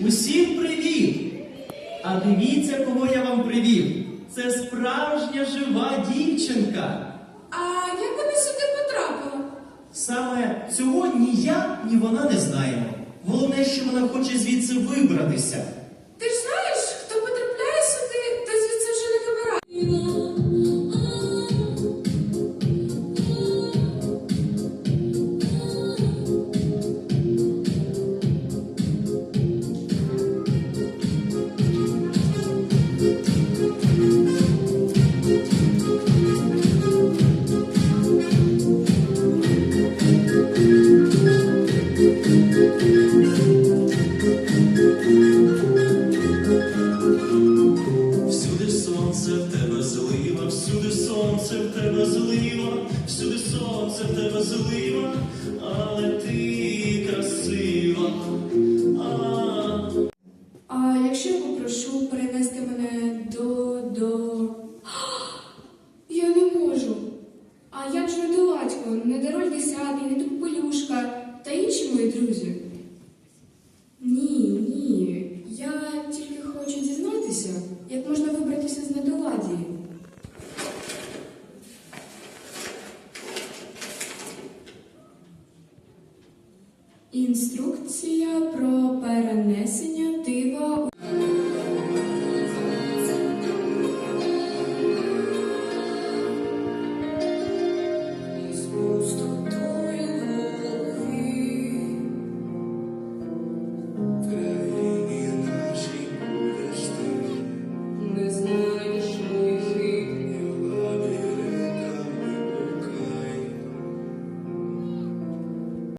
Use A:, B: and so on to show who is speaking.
A: Усім привіт! А дивіться, кого я вам привів. Це справжня жива дівчинка.
B: А як вона сюди потрапила?
A: Саме цього ні я, ні вона не знаємо. Головне, що вона хоче звідси вибратися.
C: Сонце в тебе злива, всюди сонце в тебе злива, всюди сонце в тебе злива, але ти красива. А,
B: А якщо я попрошу перенести мене до до. Я не можу. А як ж недоладько, не Дароль Десятий, не Тупелюшка та інші мої друзі? Ні, ні. Я тільки хочу дізнатися, як можна вибратися з недоладії. Інструкція про перенесення